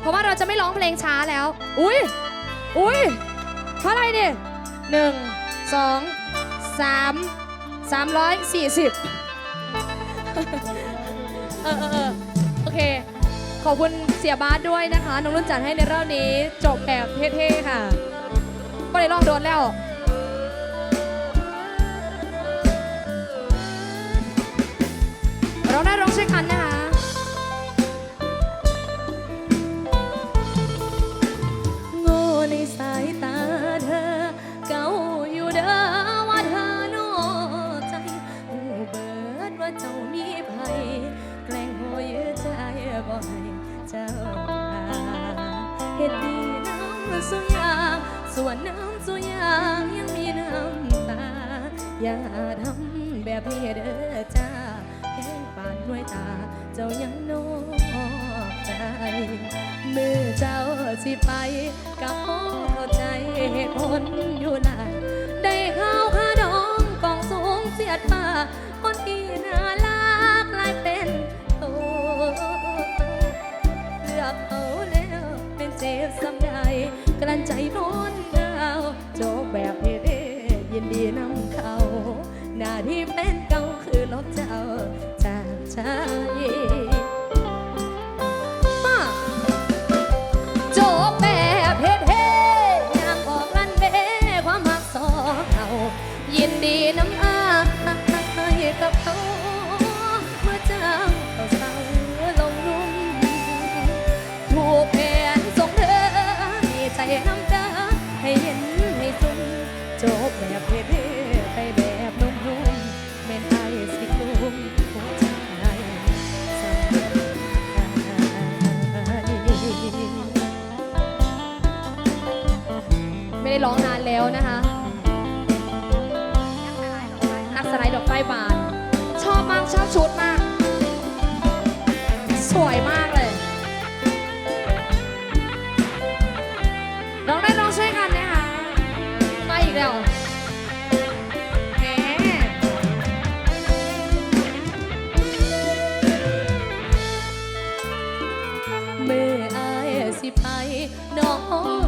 เพราะว่าเราจะไม่ร้องเพลงช้าแล้ว อุ้ยอุ้ยเท่าไหร่เนี่ยหนึ่งสองสามสามร้อยสี่สิบเออเออเออโอเค ขอบคุณเสียบาสด้วยนะคะ น้องรุ่นจัดให้ในรอบนี้ จบแบบเท่ๆค่ะก็เลยลองโดนแล้ว เฮ็ดดีน้ำสุยางส่วนน้ำสุยางยังมีน้ำตา อย่าทำแบบนี้เด้อจ้าแค่ปานด้วยตา เจ้ายังนอกใจมือเจ้าสิไปกับพ่อเข้าใจเหตุผลอยู่ล่ะได้ข้าวขาดองกองสูงเสียดฟ้าคนที่น่า ใจร้อนหนาวโจบแบบเร่ยินดีนำเขา หน้าที่เป็นเก่าคือลบเจ้าจากใจโจบแบบเท่ๆอยามบอกลันเบความหักสองเขายินดีน้ำ ร้องนานแล้วนะคะ นักสไลด์ดอกไฟบาน ชอบมาก ชอบชุดมาก สวยมากเลยร้องได้ร้องช่วยกันนะคะ มาอีกแล้วแหมเมื่ออายสิไป น้อง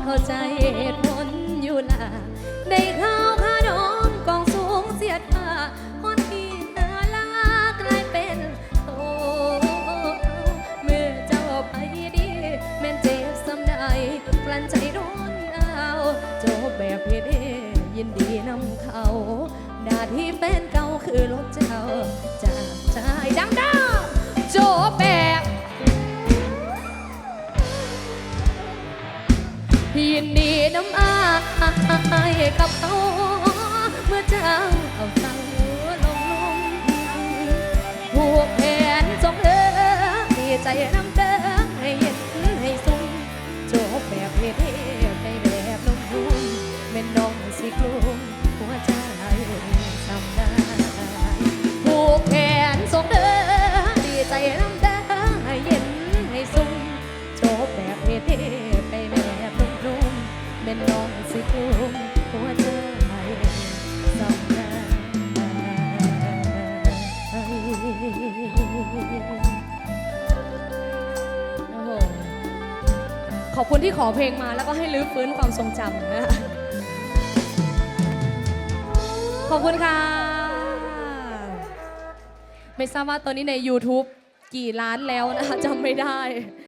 เข้าใจเหตุผล อยู่ล่ะได้ข้าวขาน้องกองสูงเสียดฟ้าคนที่น่ารักกลายเป็นโตเมื่อเจ้าไปดีแม่นเจ็บสำใดกลั้นใจร้อนเอาจบแบบเพเดยินดีนำเขาหน้าที่เป็นเก่าคือลบเจ้าจากใจดังดังๆจแบบายกับเขาเมื่อเจ้าเอาสังลงลงผูกแขนจงเออดีใจน้ำ ขอบคุณที่ขอเพลงมาแล้วก็ให้ลื้อฟื้นความทรงจำนะคะขอบคุณค่ะ ไม่ทราบว่าตอนนี้ใน YouTube กี่ล้านแล้วนะคะจำไม่ได้